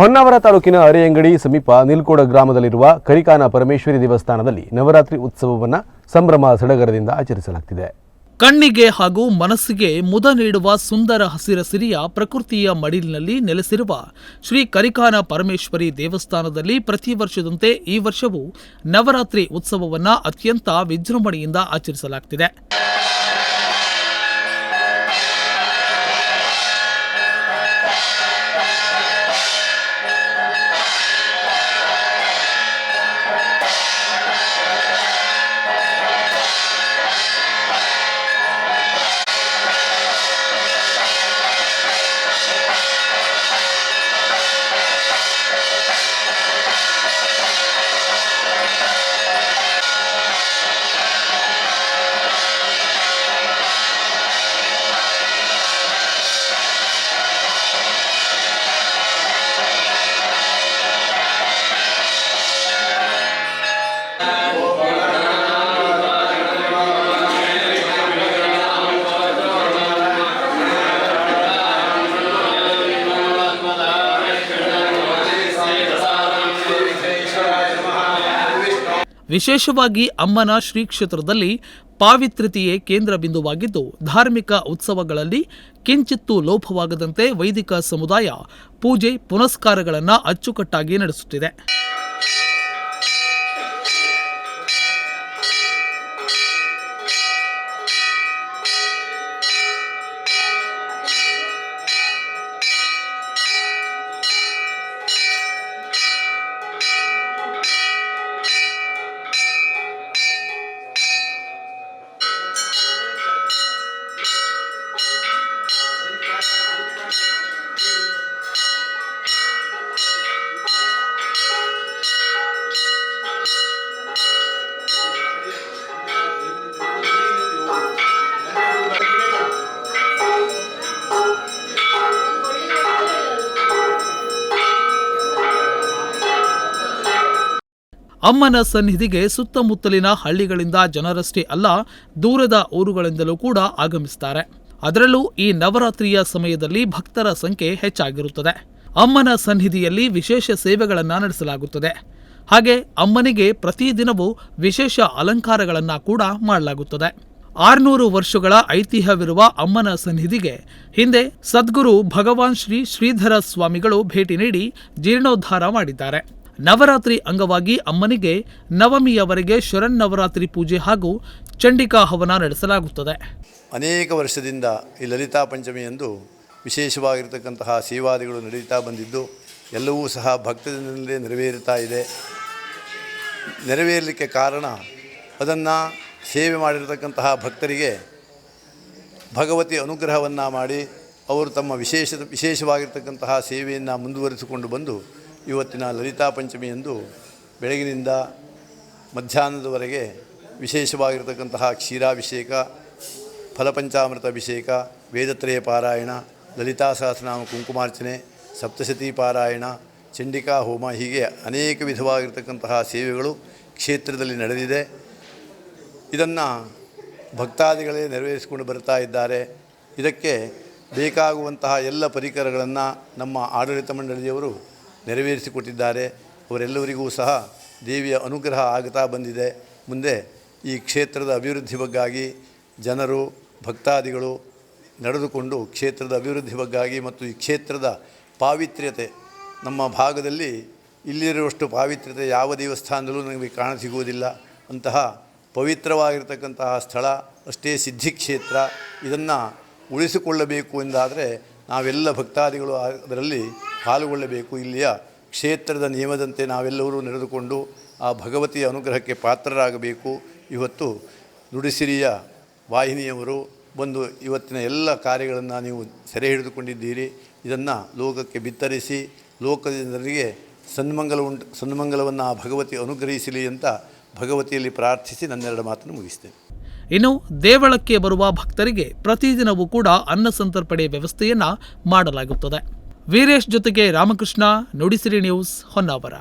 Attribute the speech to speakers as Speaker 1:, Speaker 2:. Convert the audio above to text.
Speaker 1: ಹೊನ್ನಾವರ ತಾಲೂಕಿನ ಅರೆಯಂಗಡಿ ಸಮೀಪ ನಿಲ್ಕೋಡ ಗ್ರಾಮದಲ್ಲಿರುವ ಕರಿಕಾನ ಪರಮೇಶ್ವರಿ ದೇವಸ್ಥಾನದಲ್ಲಿ ನವರಾತ್ರಿ ಉತ್ಸವವನ್ನು ಸಂಭ್ರಮ ಸಡಗರದಿಂದ ಆಚರಿಸಲಾಗ್ತಿದೆ.
Speaker 2: ಕಣ್ಣಿಗೆ ಹಾಗೂ ಮನಸ್ಸಿಗೆ ಮುದ ನೀಡುವ ಸುಂದರ ಹಸಿರ ಸಿರಿಯ ಪ್ರಕೃತಿಯ ಮಡಿಲಿನಲ್ಲಿ ನೆಲೆಸಿರುವ ಶ್ರೀ ಕರಿಕಾನ ಪರಮೇಶ್ವರಿ ದೇವಸ್ಥಾನದಲ್ಲಿ ಪ್ರತಿ ವರ್ಷದಂತೆ ಈ ವರ್ಷವೂ ನವರಾತ್ರಿ ಉತ್ಸವವನ್ನು ಅತ್ಯಂತ ವಿಜೃಂಭಣೆಯಿಂದ ಆಚರಿಸಲಾಗ್ತಿದೆ. ವಿಶೇಷವಾಗಿ ಅಮ್ಮನ ಶ್ರೀ ಕ್ಷೇತ್ರದಲ್ಲಿ ಪಾವಿತ್ರ್ಯತೆಯೇ ಕೇಂದ್ರ ಬಿಂದುವಾಗಿದ್ದು, ಧಾರ್ಮಿಕ ಉತ್ಸವಗಳಲ್ಲಿ ಕಿಂಚಿತ್ತೂ ಲೋಪವಾಗದಂತೆ ವೈದಿಕ ಸಮುದಾಯ ಪೂಜೆ ಪುನಸ್ಕಾರಗಳನ್ನು ಅಚ್ಚುಕಟ್ಟಾಗಿ ನಡೆಸುತ್ತಿದೆ. ಅಮ್ಮನ ಸನ್ನಿಧಿಗೆ ಸುತ್ತಮುತ್ತಲಿನ ಹಳ್ಳಿಗಳಿಂದ ಜನರಷ್ಟೇ ಅಲ್ಲ, ದೂರದ ಊರುಗಳಿಂದಲೂ ಕೂಡ ಆಗಮಿಸುತ್ತಾರೆ ಅದರಲ್ಲೂ ಈ ನವರಾತ್ರಿಯ ಸಮಯದಲ್ಲಿ ಭಕ್ತರ ಸಂಖ್ಯೆ ಹೆಚ್ಚಾಗಿರುತ್ತದೆ. ಅಮ್ಮನ ಸನ್ನಿಧಿಯಲ್ಲಿ ವಿಶೇಷ ಸೇವೆಗಳನ್ನು ನಡೆಸಲಾಗುತ್ತದೆ. ಹಾಗೆ ಅಮ್ಮನಿಗೆ ಪ್ರತಿದಿನವೂ ವಿಶೇಷ ಅಲಂಕಾರಗಳನ್ನು ಕೂಡ ಮಾಡಲಾಗುತ್ತದೆ. ಆರುನೂರು ವರ್ಷಗಳ ಐತಿಹ್ಯವಿರುವ ಅಮ್ಮನ ಸನ್ನಿಧಿಗೆ ಹಿಂದೆ ಸದ್ಗುರು ಭಗವಾನ್ ಶ್ರೀ ಶ್ರೀಧರ ಸ್ವಾಮಿಗಳು ಭೇಟಿ ನೀಡಿ ಜೀರ್ಣೋದ್ಧಾರ ಮಾಡಿದ್ದಾರೆ. ನವರಾತ್ರಿ ಅಂಗವಾಗಿ ಅಮ್ಮನಿಗೆ ನವಮಿಯವರೆಗೆ ಶರನ್ನವರಾತ್ರಿ ಪೂಜೆ ಹಾಗೂ ಚಂಡಿಕಾ ಹವನ ನಡೆಸಲಾಗುತ್ತದೆ.
Speaker 3: ಅನೇಕ ವರ್ಷದಿಂದ ಈ ಲಲಿತಾ ಪಂಚಮಿಯಂದು ವಿಶೇಷವಾಗಿರತಕ್ಕಂತಹ ಸೇವಾದಿಗಳು ನಡೀತಾ ಬಂದಿದ್ದು, ಎಲ್ಲವೂ ಸಹ ಭಕ್ತದಿಂದಲೇ ನೆರವೇರುತ್ತಾ ಇದೆ. ನೆರವೇರಲಿಕ್ಕೆ ಕಾರಣ ಅದನ್ನು ಸೇವೆ ಮಾಡಿರತಕ್ಕಂತಹ ಭಕ್ತರಿಗೆ ಭಗವತಿ ಅನುಗ್ರಹವನ್ನು ಮಾಡಿ, ಅವರು ತಮ್ಮ ವಿಶೇಷ ವಿಶೇಷವಾಗಿರ್ತಕ್ಕಂತಹ ಸೇವೆಯನ್ನು ಮುಂದುವರಿಸಿಕೊಂಡು ಬಂದು ಇವತ್ತಿನ ಲಲಿತಾ ಪಂಚಮಿಯಂದು ಬೆಳಗಿನಿಂದ ಮಧ್ಯಾಹ್ನದವರೆಗೆ ವಿಶೇಷವಾಗಿರತಕ್ಕಂತಹ ಕ್ಷೀರಾಭಿಷೇಕ, ಫಲಪಂಚಾಮೃತ ಅಭಿಷೇಕ, ವೇದತ್ರಯ ಪಾರಾಯಣ, ಲಲಿತಾ ಸಹಸ್ರನಾಮ ಕುಂಕುಮಾರ್ಚನೆ ಸಪ್ತಶತಿ ಪಾರಾಯಣ, ಚಂಡಿಕಾ ಹೋಮ ಹೀಗೆ ಅನೇಕ ವಿಧವಾಗಿರ್ತಕ್ಕಂತಹ ಸೇವೆಗಳು ಕ್ಷೇತ್ರದಲ್ಲಿ ನಡೆದಿದೆ. ಇದನ್ನು ಭಕ್ತಾದಿಗಳೇ ನೆರವೇರಿಸಿಕೊಂಡು ಬರ್ತಾ ಇದ್ದಾರೆ. ಇದಕ್ಕೆ ಬೇಕಾಗುವಂತಹ ಎಲ್ಲ ಪರಿಕರಗಳನ್ನು ನಮ್ಮ ಆಡಳಿತ ಮಂಡಳಿಯವರು ನೆರವೇರಿಸಿಕೊಟ್ಟಿದ್ದಾರೆ. ಅವರೆಲ್ಲರಿಗೂ ಸಹ ದೇವಿಯ ಅನುಗ್ರಹ ಆಗುತ್ತಾ ಬಂದಿದೆ. ಮುಂದೆ ಈ ಕ್ಷೇತ್ರದ ಅಭಿವೃದ್ಧಿ ಬಗ್ಗಾಗಿ ಜನರು, ಭಕ್ತಾದಿಗಳು ನಡೆದುಕೊಂಡು ಕ್ಷೇತ್ರದ ಅಭಿವೃದ್ಧಿ ಬಗ್ಗಾಗಿ ಮತ್ತು ಈ ಕ್ಷೇತ್ರದ ಪಾವಿತ್ರ್ಯತೆ ನಮ್ಮ ಭಾಗದಲ್ಲಿ ಇಲ್ಲಿರುವಷ್ಟು ಪಾವಿತ್ರ್ಯತೆ ಯಾವ ದೇವಸ್ಥಾನದಲ್ಲೂ ನಮಗೆ ಕಾಣಸಿಗುವುದಿಲ್ಲ ಅಂತಹ ಪವಿತ್ರವಾಗಿರ್ತಕ್ಕಂತಹ ಸ್ಥಳ ಅಷ್ಟೇ ಸಿದ್ಧಿ ಕ್ಷೇತ್ರ ಇದನ್ನು ಉಳಿಸಿಕೊಳ್ಳಬೇಕು ಎಂದಾದರೆ ನಾವೆಲ್ಲ ಭಕ್ತಾದಿಗಳು ಅದರಲ್ಲಿ ಪಾಲ್ಗೊಳ್ಳಬೇಕು ಇಲ್ಲಿಯ ಕ್ಷೇತ್ರದ ನಿಯಮದಂತೆ ನಾವೆಲ್ಲರೂ ನಡೆದುಕೊಂಡು ಆ ಭಗವತಿಯ ಅನುಗ್ರಹಕ್ಕೆ ಪಾತ್ರರಾಗಬೇಕು. ಇವತ್ತು ನುಡಿಸಿರಿಯ ವಾಹಿನಿಯವರು ಬಂದು ಇವತ್ತಿನ ಎಲ್ಲ ಕಾರ್ಯಗಳನ್ನು ನೀವು ಸೆರೆ ಹಿಡಿದುಕೊಂಡಿದ್ದೀರಿ. ಇದನ್ನು ಲೋಕಕ್ಕೆ ಬಿತ್ತರಿಸಿ ಲೋಕದ ಜನರಿಗೆ ಸನ್ಮಂಗಲ ಉಂಟು, ಸನ್ಮಂಗಲವನ್ನು ಆ ಭಗವತಿ ಅನುಗ್ರಹಿಸಲಿ ಅಂತ ಭಗವತಿಯಲ್ಲಿ ಪ್ರಾರ್ಥಿಸಿ ನನ್ನೆರಡು ಮಾತನ್ನು ಮುಗಿಸ್ತೇನೆ.
Speaker 2: ಇನ್ನು ದೇವಳಕ್ಕೆ ಬರುವ ಭಕ್ತರಿಗೆ ಪ್ರತಿದಿನವೂ ಕೂಡ ಅನ್ನ ಸಂತರ್ಪಣೆ ವ್ಯವಸ್ಥೆಯನ್ನು ಮಾಡಲಾಗುತ್ತದೆ. ವೀರೇಶ್ ಜೊತೆಗೆ ರಾಮಕೃಷ್ಣ ನುಡಿಸಿರಿ ನ್ಯೂಸ್ ಹೊನ್ನಾವರ.